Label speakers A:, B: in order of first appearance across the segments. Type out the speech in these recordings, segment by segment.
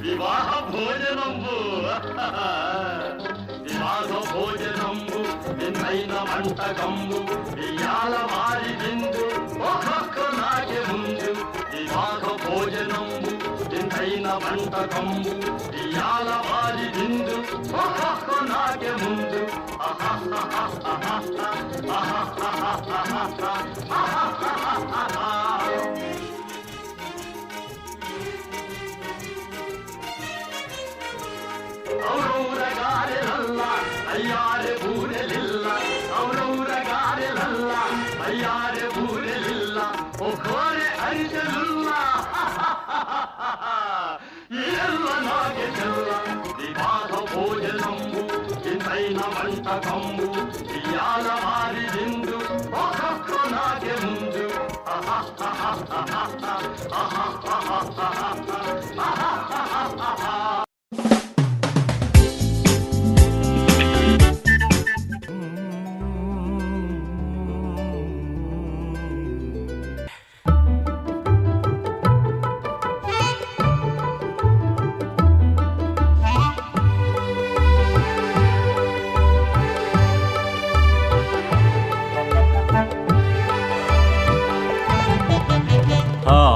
A: వివాహ భోజనంబు వివాహ భోజనంబు నిన్నైన వంటకంబు ఇయాల మారి బిందు ఒక్కొక్క నాటి ముందు. వివాహ భోజనంబు నిన్నైన వంటకంబు ఇయాల మారి బిందు ఒక్కొక్క నాటి ముందు. అహ అయ్యారు బూరెలిల్ల ఔరౌర గారెలల్ల అయ్యారు బూరెలిల్ల ఓ కోరె అరిజలుల్ల ఎల్ల నాగెల్ల వివాద భోజనంబు ఇంతైన వంటకంబు ఇయాల వారి విందు ఒక్కొక్క నాగె ముందు.
B: ఆహా ఆహా ఆహా ఆహా ఆహా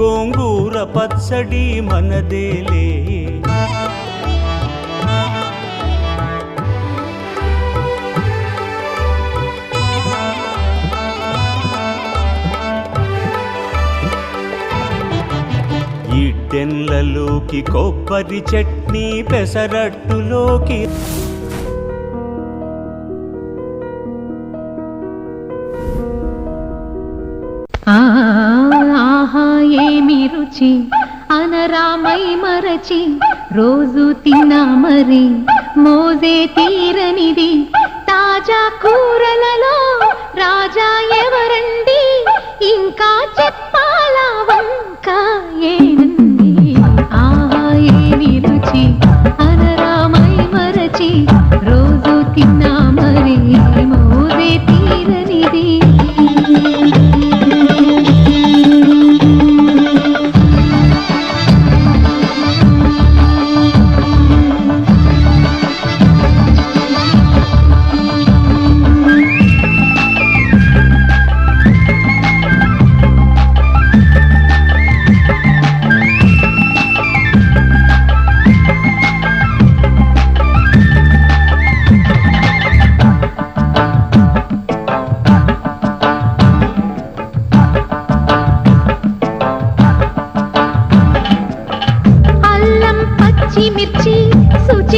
B: గోంగూర పచ్చడి మనదేలే. ఇడ్డెన్లలోకి కొబ్బరి చట్నీ పెసరట్టులోకి
C: రుచి అనరామై మరచి రోజు తిన్నా మరి మోజే తీరనిది. తాజా కూరలలో రాజా ఎవరండి? ఇంకా చెప్పాలా వంక ఏనండి ఆహా ఏమి రుచి అనరామై మరచి రోజు తిన్నా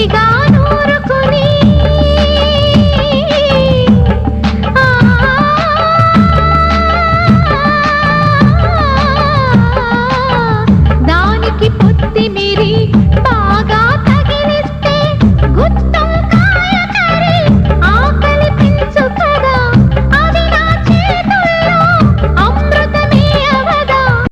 C: ಗಾಯ